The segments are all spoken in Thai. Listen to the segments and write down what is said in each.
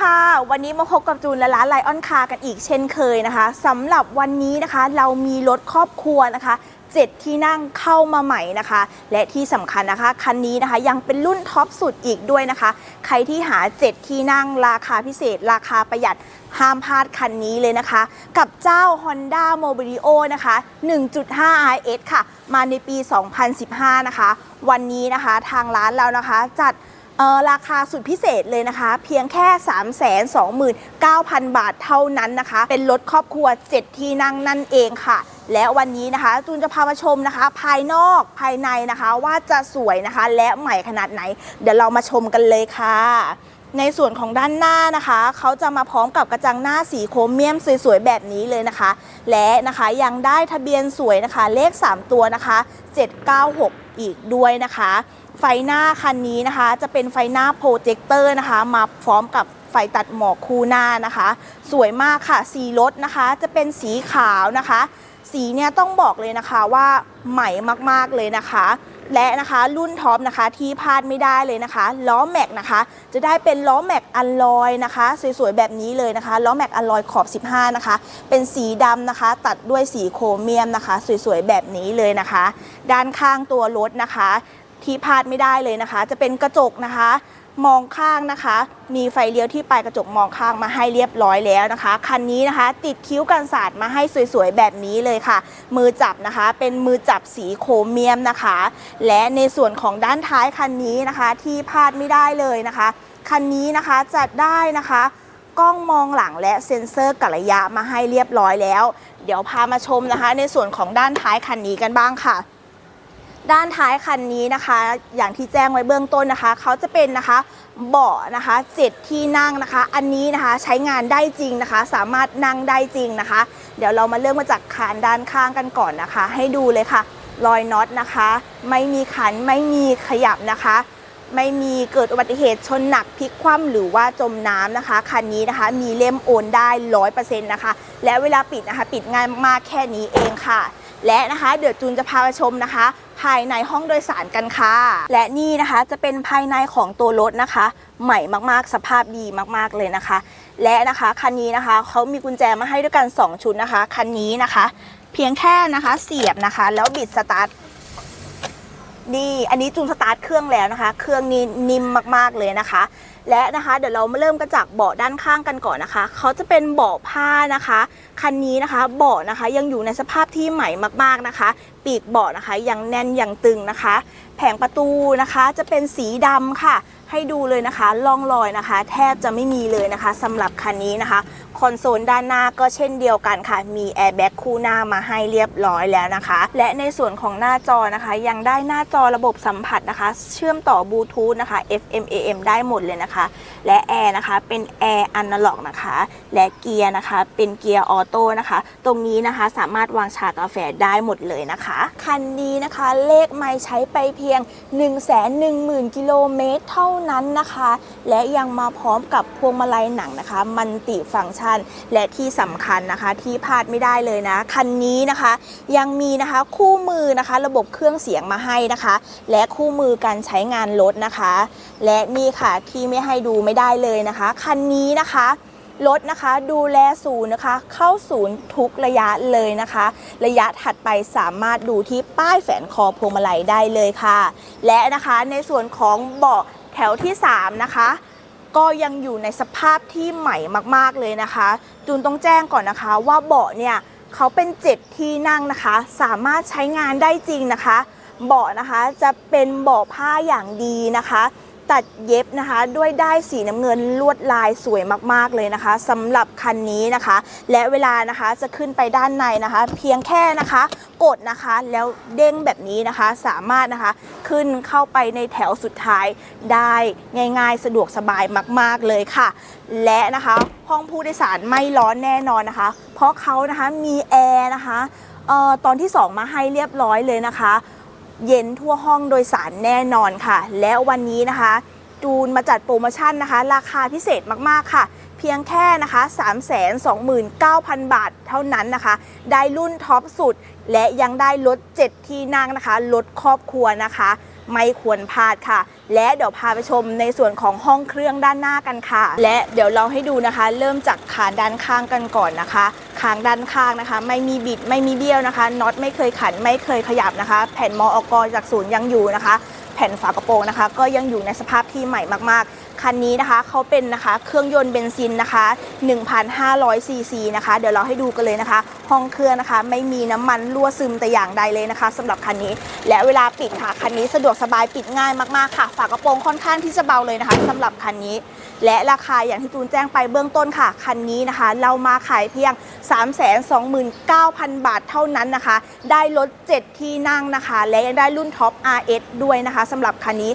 ค่ะ วันนี้มาพบกับจูนและร้านไลออนคากันอีกเช่นเคยนะคะสำหรับวันนี้นะคะเรามีรถครอบครัวนะคะเจ็ดที่นั่งเข้ามาใหม่นะคะ และที่สำคัญนะคะคันนี้นะคะยังเป็นรุ่นท็อปสุดอีกด้วยนะคะ ใครที่หา 7 ที่นั่งราคาพิเศษ ราคาประหยัดห้ามพลาดคันนี้เลยนะคะ กับเจ้า Honda Mobilio นะคะ 1.5 RS ค่ะ มาในปี 2015 นะคะ วันนี้นะคะทางร้านเรานะคะจัด เออราคาสุดพิเศษเลยนะคะ เพียงแค่ 329,000 บาทเท่านั้นนะคะ เป็นรถครอบครัว 7 ที่นั่งนั่นเองค่ะ และวันนี้นะคะจูนจะพามาชมนะคะ ภายนอกภายในนะคะว่าจะสวยนะคะ และใหม่ขนาดไหน เดี๋ยวเรามาชมกันเลยค่ะ ในส่วนของด้านหน้านะคะ เขาจะมาพร้อมกับกระจังหน้าสีโครเมียมสวยๆแบบนี้เลยนะคะ และนะคะยังได้ทะเบียนสวยนะคะ เลข 3 ตัวนะคะ 796 อีกด้วยนะคะ ไฟหน้าคันนี้นะคะ จะเป็นไฟหน้าโปรเจคเตอร์นะคะ มาพร้อมกับไฟตัดหมอกคู่หน้านะคะ สวยมากค่ะ สีรถนะคะ จะเป็นสีขาวนะคะ สีเนี่ยต้องบอกเลยนะคะว่าใหม่มากๆเลยนะคะ และนะคะรุ่นท็อปนะคะที่พลาดไม่ได้เลยนะคะ ล้อแม็กนะคะ จะได้เป็นล้อแม็กอัลลอยนะคะ สวยๆแบบนี้เลยนะคะ ล้อแม็กอัลลอยขอบ 15 นะคะ เป็นสีดำนะคะ ตัดด้วยสีโครเมียมนะคะ สวยๆแบบนี้เลยนะคะ ด้านข้างตัวรถนะคะ ที่พลาดไม่ได้เลยนะคะ จะเป็นกระจกนะคะ มองข้างนะคะ มีไฟเลี้ยวที่ปลายกระจกมองข้างมาให้เรียบร้อยแล้วนะคะคันนี้นะคะ ติดคิ้วกันศาสตร์มาให้สวยๆแบบนี้เลยค่ะ มือจับนะคะ เป็นมือจับสีโครเมียมนะคะ และในส่วนของด้านท้ายคันนี้นะคะ ที่พลาดไม่ได้เลยนะคะคันนี้นะคะจะได้นะคะกล้องมองหลังและเซ็นเซอร์กัระยะมาให้เรียบร้อยแล้ว เดี๋ยวพามาชมนะคะ ในส่วนของด้านท้ายคันนี้กันบ้างค่ะ ด้านท้ายคันนี้นะคะ อย่างที่แจ้งไว้เบื้องต้นนะคะ เขาจะเป็นนะคะเบาะนะคะเจ็ดที่นั่งนะคะ อันนี้นะคะใช้งานได้จริงนะคะ สามารถนั่งได้จริงนะคะ เดี๋ยวเรามาเริ่มมาจากคานด้านข้างกันก่อนนะคะ ให้ดูเลยค่ะ รอยน็อตนะคะ ไม่มีขันไม่มีขยับนะคะ ไม่มีเกิดอุบัติเหตุชนหนักพลิกคว่ำหรือว่าจมน้ำนะคะคันนี้นะคะ มีเล่มโอนได้ร้อยเปอร์เซ็นต์นะคะ และเวลาปิดนะคะ ปิดง่ายมากแค่นี้เองค่ะ และนะคะ เดี๋ยวจูนจะพาไปชมนะคะ ภายในห้องโดยสารกันค่ะ และนี่นะคะจะเป็นภายในของตัวรถนะคะ ใหม่มากๆ สภาพดีมากๆเลยนะคะ และนะคะคันนี้นะคะเขามีกุญแจมาให้ด้วยกัน 2 ชุดนะคะ คันนี้นะคะ เพียงแค่นะคะเสียบนะคะ แล้วบิดสตาร์ท นี่อันนี้จูนสตาร์ทเครื่องแล้วนะคะ เครื่องนี้นิ่มมากๆเลยนะคะ และนะคะ เดี๋ยวเรามาเริ่มกันจากเบาะด้านข้างกันก่อนนะคะ เขาจะเป็นเบาะผ้านะคะ คันนี้นะคะ เบาะนะคะ ยังอยู่ในสภาพที่ใหม่มากๆนะคะ ปีกเบาะนะคะ ยังแน่นยังตึงนะคะ แผงประตูนะคะ จะเป็นสีดำค่ะ ให้ดูเลยนะคะ ล่องรอยนะคะ แทบจะไม่มีเลยนะคะสำหรับคันนี้นะคะ คอนโซลด้านหน้าก็เช่นเดียวกันค่ะ มีแอร์แบ็กคู่หน้ามาให้เรียบร้อยแล้วนะคะ และในส่วนของหน้าจอนะคะ ยังได้หน้าจอระบบสัมผัสนะคะ เชื่อมต่อบลูทูธนะคะ FM AM ได้หมดเลยนะคะ และแอร์นะคะเป็นแอร์อนาล็อกนะคะ และเกียร์นะคะ เป็นเกียร์ออโต้นะคะ ตรงนี้นะคะสามารถวางชากาแฟได้หมดเลยนะคะ คันนี้นะคะเลขไม่ใช้ไปเพียง 1 1 0 0 0 0 กิโลเมตรเท่านั้นนะคะ และยังมาพร้อมกับพวงมาลัยหนังนะคะ มันติฟังก์ชันและที่สำคัญนะคะที่พลาดไม่ได้เลยนะ คันนี้นะคะยังมีนะคะคู่มือนะคะ ระบบเครื่องเสียงมาให้นะคะ และคู่มือการใช้งานรถนะคะ และนี่ค่ะที่ไม่ให้ดูไม่ได้เลยนะคะ คันนี้นะคะรถนะคะดูแลศูนย์นะคะ เข้าศูนย์ทุกระยะเลยนะคะ ระยะถัดไปสามารถดูที่ป้ายแฝนคอพวงมาลัยได้เลยค่ะ และนะคะในส่วนของเบาะแถวที่ 3 นะคะ ก็ยังอยู่ในสภาพที่ใหม่มากๆเลยนะคะ จูนต้องแจ้งก่อนนะคะ ว่าเบาะเนี่ยเขาเป็นเจ็ดที่นั่งนะคะ สามารถใช้งานได้จริงนะคะ เบาะนะคะจะเป็นเบาะผ้าอย่างดีนะคะ ตัดเย็บนะคะด้วยได้ายสีน้ำเงินลวดลายสวยมากๆเลยนะคะสำหรับคันนี้นะคะ และเวลานะคะจะขึ้นไปด้านในนะคะ เพียงแค่นะคะกดนะคะแล้วเด้งแบบนี้นะคะสามารถนะคะขึ้นเข้าไปในแถวสุดท้ายได้ง่าย ๆ สะดวกสบายมาก ๆเลยค่ะ และนะคะห้องผู้โดยสารไม่ร้อนแน่นอนนะคะ เพราะเขานะคะมีแอร์นะคะออตอนที่ 2 มาให้เรียบร้อยเลยนะคะ เย็นทั่วห้องโดยสารแน่นอนค่ะ แล้ววันนี้นะคะจูนมาจัดโปรโมชั่นนะคะ ราคาพิเศษมากๆค่ะ เพียงแค่นะคะ 329,000 บาทเท่านั้นนะคะ ได้รุ่นท็อปสุด และยังได้ลด 7 ที่นั่งนะคะ ลดครอบครัวนะคะ ไม่ควรพลาดค่ะ และเดี๋ยวพาไปชมในส่วนของห้องเครื่องด้านหน้ากันค่ะ และเดี๋ยวเราให้ดูนะคะ เริ่มจากคานด้านข้างกันก่อนนะคะคางด้านข้างนะคะ ไม่มีบิดไม่มีเบี้ยวนะคะน็อตไม่เคยขันไม่เคยขยับนะคะ แผ่นมออกจากศูนย์ยังอยู่นะคะ แผ่นฝากระโปรงนะคะ ก็ยังอยู่ในสภาพที่ใหม่มากๆ คันนี้นะคะเขาเป็นนะคะเครื่องยนต์เบนซินนะคะ 1,500ซีซีนะคะ เดี๋ยวเราให้ดูกันเลยนะคะ ห้องเครื่องนะคะ ไม่มีน้ำมันรั่วซึมแต่อย่างใดเลยนะคะสำหรับคันนี้ และเวลาปิดค่ะคันนี้สะดวกสบายปิดง่ายมากๆค่ะฝากระโปรงค่อนข้างที่จะเบาเลยนะคะสำหรับคันนี้ และราคาอย่างที่จูนแจ้งไปเบื้องต้นค่ะคันนี้นะคะ เรามาขายเพียง 329,000 บาทเท่านั้นนะคะ ได้รถ7ที่นั่งนะคะ และยังได้รุ่นท็อป RS ด้วยนะคะสำหรับคันนี้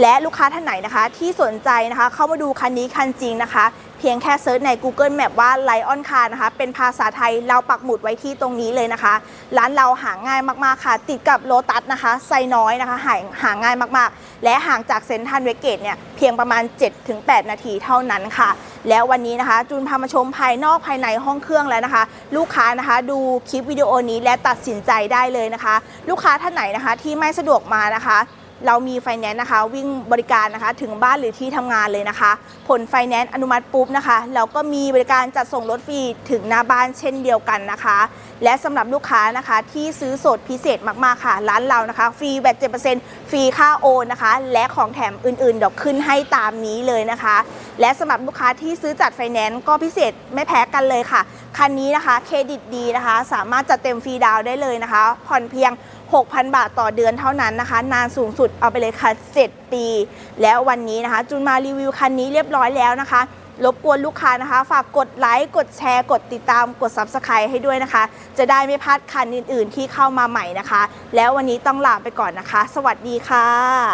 และลูกค้าท่านไหนนะคะ ที่สนใจนะคะ เข้ามาดูคันนี้คันจริงนะคะ พียงแค่เซิร์ชใน Google Map ว่า Lion Car นะคะ เป็นภาษาไทยเราปักหมุดไว้ที่ตรงนี้เลยนะคะ ร้านเราหาง่ายมากๆค่ะ ติดกับโลตัสนะคะ ไซน้อยนะคะหาหาง่ายมากๆ และห่างจากเซ็นทรัลเวสเกตเนี่ยเพียงประมาณ 7-8 นาทีเท่านั้นค่ะ แล้ววันนี้นะคะ จูนพามาชมภายนอกภายในห้องเครื่องแล้วนะคะ ลูกค้านะคะ ดูคลิปวิดีโอนี้และตัดสินใจได้เลยนะคะ ลูกค้าท่านไหนนะคะที่ไม่สะดวกมานะคะ เรามีไฟแนนซ์นะคะ วิ่งบริการนะคะถึงบ้านหรือที่ทำงานเลยนะคะ ผลไฟแนนซ์อนุมัติปุ๊บนะคะเราก็มีบริการจัดส่งรถฟรีถึงหน้าบ้านเช่นเดียวกันนะคะ และสำหรับลูกค้านะคะที่ซื้อสดพิเศษมากๆค่ะ ร้านเรานะคะ ฟรีแบต7%ฟรีค่าโอนนะคะ และของแถมอื่นๆเดี๋ยวขึ้นให้ตามนี้เลยนะคะ และสำหรับลูกค้าที่ซื้อจัดไฟแนนซ์ก็พิเศษไม่แพ้กันเลยค่ะคันนี้นะคะเครดิตดีนะคะ สามารถจัดเต็มฟรีดาวได้เลยนะคะ ผ่อนเพียง 6,000 บาทต่อเดือนเท่านั้นนะคะ นานสูงสุดเอาไปเลยค่ะ 7 ปี แล้ววันนี้นะคะ จุนมารีวิวคันนี้เรียบร้อยแล้วนะคะ รบกวนลูกค้านะคะ ฝากกดไลค์ กดแชร์ กดติดตาม กด Subscribe ให้ด้วยนะคะ จะได้ไม่พลาดคันอื่น ๆ ที่เข้ามาใหม่นะคะ แล้ววันนี้ต้องลาไปก่อนนะคะ สวัสดีค่ะ